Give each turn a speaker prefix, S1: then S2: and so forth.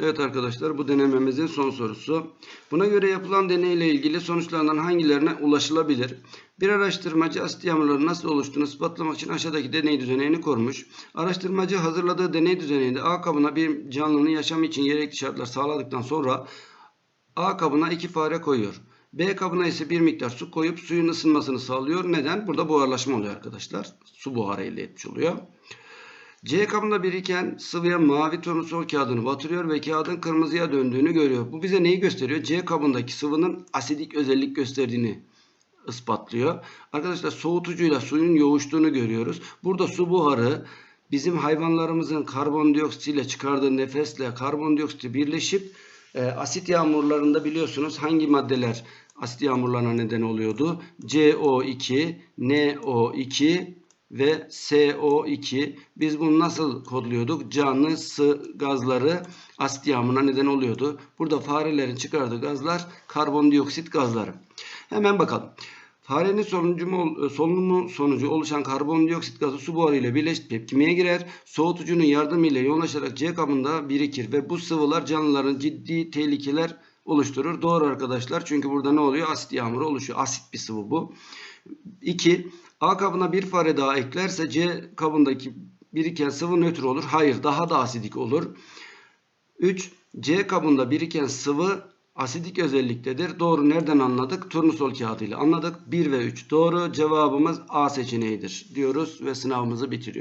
S1: Evet arkadaşlar bu denememizin son sorusu. Buna göre yapılan deneyle ilgili sonuçlarından hangilerine ulaşılabilir? Bir araştırmacı asit yağmurlarının nasıl oluştuğunu ispatlamak için aşağıdaki deney düzenini kurmuş. Araştırmacı hazırladığı deney düzeninde A kabına bir canlının yaşamı için gerekli şartlar sağladıktan sonra A kabına iki fare koyuyor. B kabına ise bir miktar su koyup suyun ısınmasını sağlıyor. Neden? Burada buharlaşma oluyor arkadaşlar. Su buharı elde etmiş oluyor. C kabında biriken sıvıya mavi turnusol kağıdını batırıyor ve kağıdın kırmızıya döndüğünü görüyor. Bu bize neyi gösteriyor? C kabındaki sıvının asidik özellik gösterdiğini ispatlıyor. Arkadaşlar soğutucuyla suyun yoğuştuğunu görüyoruz. Burada su buharı bizim hayvanlarımızın karbondioksit ile çıkardığı nefesle karbondioksiti birleşip e, asit yağmurlarında biliyorsunuz hangi maddeler asit yağmurlarına neden oluyordu? CO2, NO2 ve SO2. Biz bunu nasıl kodluyorduk? Canlı sı gazları asit yağmuruna neden oluyordu. Burada farelerin çıkardığı gazlar karbondioksit gazları. Hemen bakalım. Farenin solunumu, solunumu sonucu oluşan karbondioksit gazı su buharı ile birleşip tepkimeye girer. Soğutucunun yardımıyla yoğunlaşarak C kabında birikir ve bu sıvılar canlıların ciddi tehlikeler oluşturur. Doğru arkadaşlar. Çünkü burada ne oluyor? Asit yağmuru oluşuyor. Asit bir sıvı bu. 2. A kabına bir fare daha eklerse C kabındaki biriken sıvı nötr olur. Hayır daha da asidik olur. 3. C kabında biriken sıvı asidik özelliktedir. Doğru nereden anladık? Turnusol kağıdıyla anladık. 1 ve 3 doğru. Cevabımız A seçeneğidir diyoruz ve sınavımızı bitiriyoruz.